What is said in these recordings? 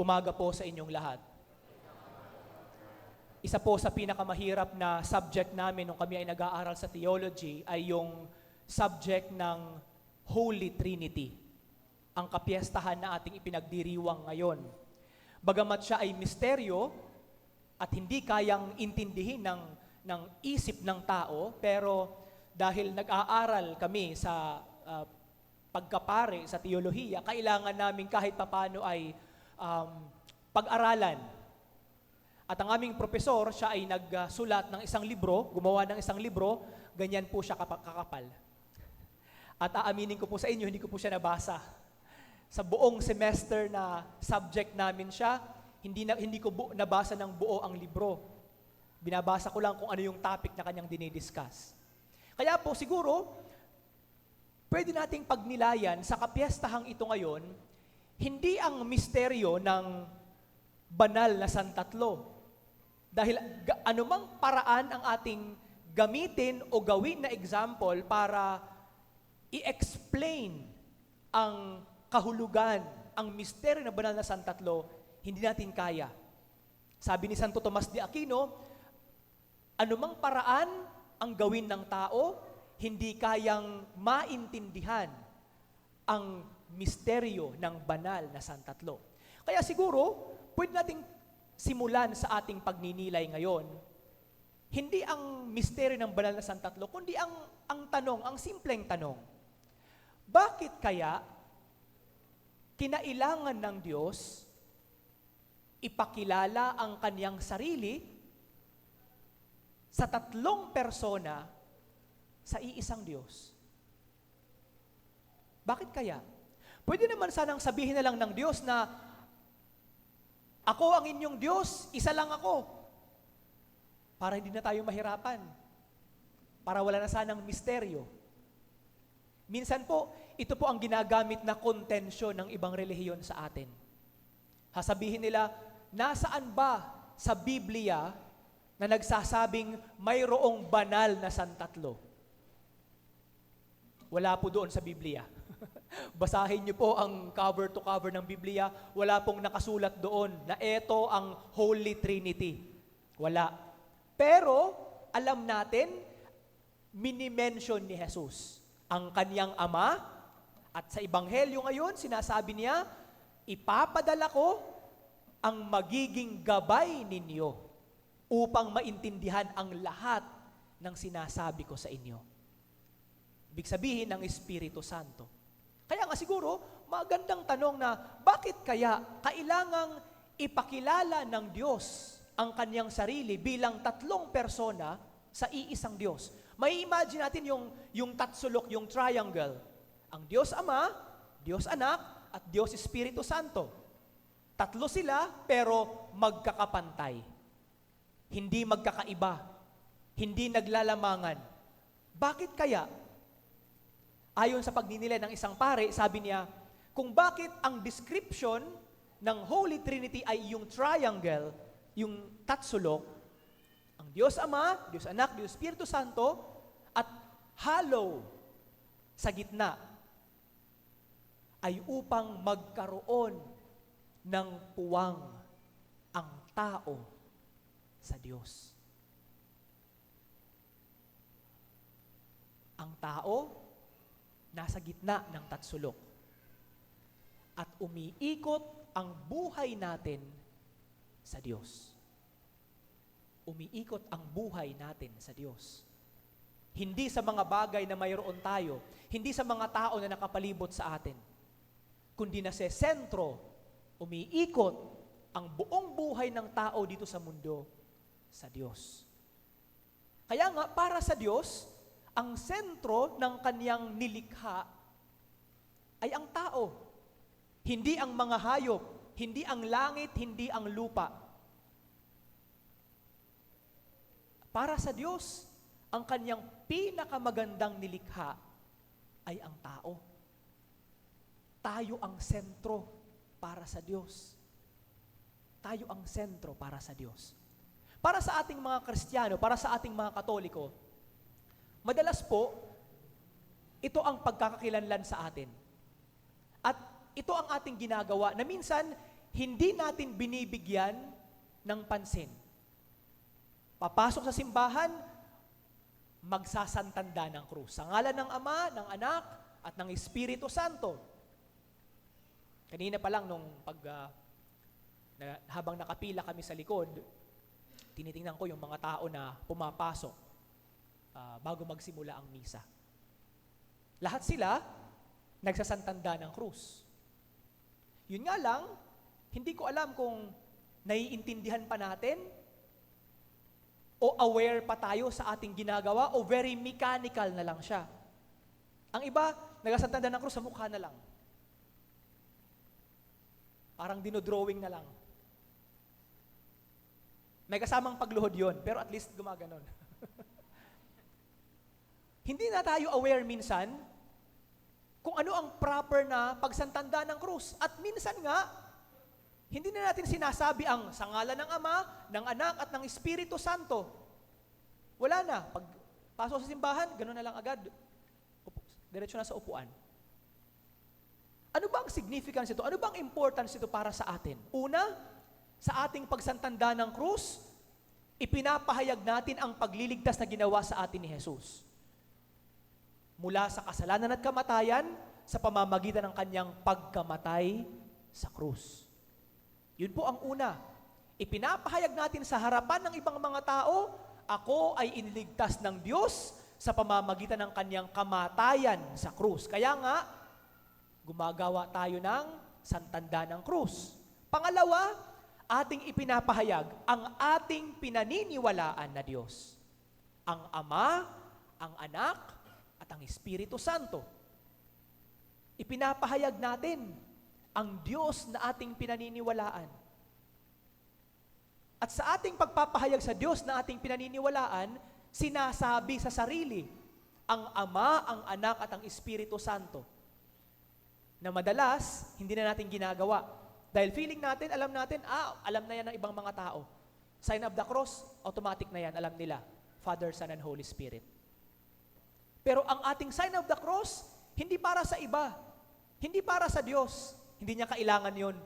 Umaga po sa inyong lahat. Isa po sa pinakamahirap na subject namin nung kami ay nag-aaral sa theology ay yung subject ng Holy Trinity, ang kapiestahan na ating ipinagdiriwang ngayon. Bagamat siya ay misteryo at hindi kayang intindihin ng, ng isip ng tao, pero dahil nag-aaral kami sa ah, pagkapare sa teolohiya, kailangan namin kahit papano ay um, pag-aralan. At ang aming profesor, siya ay nagsulat ng isang libro, gumawa ng isang libro, ganyan po siya kapa- kakapal. At aaminin ko po sa inyo, hindi ko po siya nabasa. Sa buong semester na subject namin siya, hindi, na, hindi ko bu- nabasa ng buo ang libro. Binabasa ko lang kung ano yung topic na kanyang dinidiscuss. Kaya po siguro, pwede nating pagnilayan sa kapiestahang ito ngayon, hindi ang misteryo ng banal na santatlo. Dahil anumang paraan ang ating gamitin o gawin na example para i-explain ang kahulugan, ang misteryo ng banal na santatlo, hindi natin kaya. Sabi ni Santo Tomas de Aquino, anumang paraan ang gawin ng tao, hindi kayang maintindihan ang misteryo ng banal na santatlo. Kaya siguro, pwede nating simulan sa ating pagninilay ngayon, hindi ang misteryo ng banal na santatlo, kundi ang, ang tanong, ang simpleng tanong, bakit kaya kinailangan ng Diyos ipakilala ang kaniyang sarili sa tatlong persona sa iisang Diyos? Bakit kaya? Pwede naman sanang sabihin na lang ng Diyos na ako ang inyong Diyos, isa lang ako. Para hindi na tayo mahirapan. Para wala na sanang misteryo. Minsan po, ito po ang ginagamit na kontensyon ng ibang relihiyon sa atin. Hasabihin nila, nasaan ba sa Biblia na nagsasabing mayroong banal na santatlo? Wala po doon sa Biblia. Basahin niyo po ang cover to cover ng Biblia, wala pong nakasulat doon na ito ang Holy Trinity. Wala. Pero, alam natin, minimension ni Jesus ang kaniyang ama at sa Ebanghelyo ngayon, sinasabi niya, ipapadala ko ang magiging gabay ninyo upang maintindihan ang lahat ng sinasabi ko sa inyo. Ibig sabihin ng Espiritu Santo. Kaya nga siguro, magandang tanong na bakit kaya kailangang ipakilala ng Diyos ang kanyang sarili bilang tatlong persona sa iisang Diyos? May imagine natin yung, yung tatsulok, yung triangle. Ang Diyos Ama, Diyos Anak, at Diyos Espiritu Santo. Tatlo sila, pero magkakapantay. Hindi magkakaiba. Hindi naglalamangan. Bakit kaya? Ayon sa pagninilay ng isang pare, sabi niya, kung bakit ang description ng Holy Trinity ay yung triangle, yung tatsulok, ang Diyos Ama, Diyos Anak, Diyos Espiritu Santo, at hollow sa gitna, ay upang magkaroon ng puwang ang tao sa Diyos. Ang tao, nasa gitna ng tatsulok. At umiikot ang buhay natin sa Diyos. Umiikot ang buhay natin sa Diyos. Hindi sa mga bagay na mayroon tayo, hindi sa mga tao na nakapalibot sa atin, kundi na sa sentro, umiikot ang buong buhay ng tao dito sa mundo sa Diyos. Kaya nga, para sa Diyos, ang sentro ng kaniyang nilikha ay ang tao. Hindi ang mga hayop, hindi ang langit, hindi ang lupa. Para sa Diyos, ang kanyang pinakamagandang nilikha ay ang tao. Tayo ang sentro para sa Diyos. Tayo ang sentro para sa Diyos. Para sa ating mga Kristiyano, para sa ating mga Katoliko, Madalas po, ito ang pagkakakilanlan sa atin. At ito ang ating ginagawa na minsan hindi natin binibigyan ng pansin. Papasok sa simbahan, magsasantanda ng krus. Sa ngalan ng Ama, ng Anak, at ng Espiritu Santo. Kanina pa lang nung pag ah, na, habang nakapila kami sa likod, tinitingnan ko yung mga tao na pumapasok ah, bago magsimula ang misa. Lahat sila nagsasantanda ng krus. Yun nga lang, hindi ko alam kung naiintindihan pa natin o aware pa tayo sa ating ginagawa o very mechanical na lang siya. Ang iba, nagsasantanda ng krus sa mukha na lang. Parang dinodrawing na lang. May kasamang pagluhod yon, pero at least gumaganon. Hindi na tayo aware minsan kung ano ang proper na pagsantanda ng krus. At minsan nga, hindi na natin sinasabi ang sa ngalan ng Ama, ng Anak at ng Espiritu Santo. Wala na. Pag pasok sa simbahan, gano'n na lang agad. Upo, diretso na sa upuan. Ano ba ang significance ito? Ano ba ang importance ito para sa atin? Una, sa ating pagsantanda ng krus, ipinapahayag natin ang pagliligtas na ginawa sa atin ni Jesus. Mula sa kasalanan at kamatayan, sa pamamagitan ng kanyang pagkamatay sa krus. Yun po ang una. Ipinapahayag natin sa harapan ng ibang mga tao, ako ay iniligtas ng Diyos sa pamamagitan ng kanyang kamatayan sa krus. Kaya nga, gumagawa tayo ng santanda ng krus. Pangalawa, ating ipinapahayag ang ating pinaniniwalaan na Diyos. Ang Ama, ang Anak, at ang Espiritu Santo. Ipinapahayag natin ang Diyos na ating pinaniniwalaan. At sa ating pagpapahayag sa Diyos na ating pinaniniwalaan, sinasabi sa sarili ang Ama, ang Anak at ang Espiritu Santo na madalas hindi na natin ginagawa. Dahil feeling natin, alam natin, ah, alam na yan ng ibang mga tao. Sign of the cross, automatic na yan, alam nila. Father, Son, and Holy Spirit. Pero ang ating sign of the cross, hindi para sa iba. Hindi para sa Diyos. Hindi niya kailangan yon.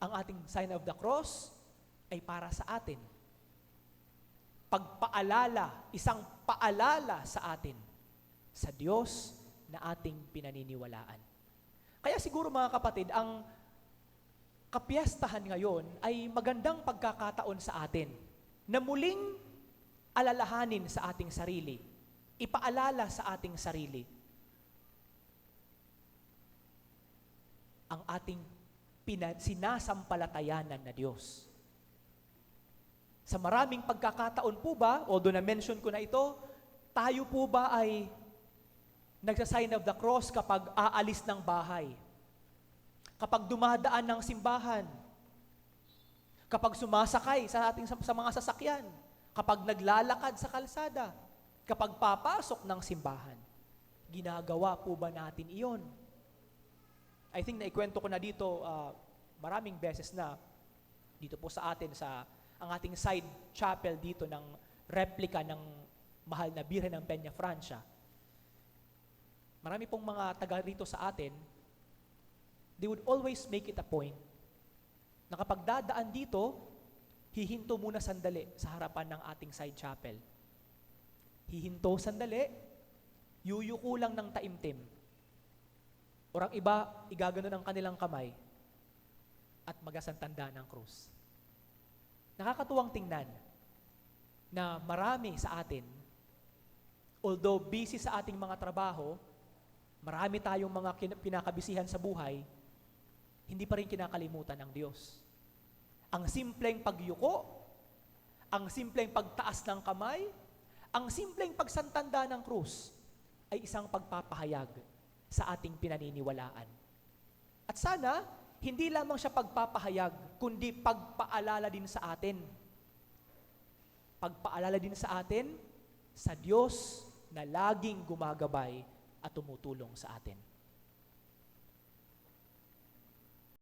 Ang ating sign of the cross ay para sa atin. Pagpaalala, isang paalala sa atin sa Diyos na ating pinaniniwalaan. Kaya siguro mga kapatid, ang kapiyastahan ngayon ay magandang pagkakataon sa atin na muling alalahanin sa ating sarili, ipaalala sa ating sarili ang ating pina- sinasampalatayanan na Diyos. Sa maraming pagkakataon po ba, although na-mention ko na ito, tayo po ba ay nagsa-sign of the cross kapag aalis ng bahay? Kapag dumadaan ng simbahan? Kapag sumasakay sa ating sa, mga sasakyan? Kapag naglalakad sa kalsada? Kapag papasok ng simbahan? Ginagawa po ba natin iyon? I think naikwento ko na dito ah, maraming beses na dito po sa atin sa ang ating side chapel dito ng replica ng mahal na Birhen ng Peña Francia. Marami pong mga taga rito sa atin, they would always make it a point na kapag dadaan dito, hihinto muna sandali sa harapan ng ating side chapel. Hihinto sandali, yuyuko lang ng taimtim. Or ang iba, igagano ng kanilang kamay at magasantanda ng krus. Nakakatuwang tingnan na marami sa atin, although busy sa ating mga trabaho, marami tayong mga pinakabisihan sa buhay, hindi pa rin kinakalimutan ng Diyos. Ang simpleng pagyuko, ang simpleng pagtaas ng kamay, ang simpleng pagsantanda ng krus ay isang pagpapahayag sa ating pinaniniwalaan. At sana, hindi lamang siya pagpapahayag, kundi pagpaalala din sa atin. Pagpaalala din sa atin sa Diyos na laging gumagabay at tumutulong sa atin.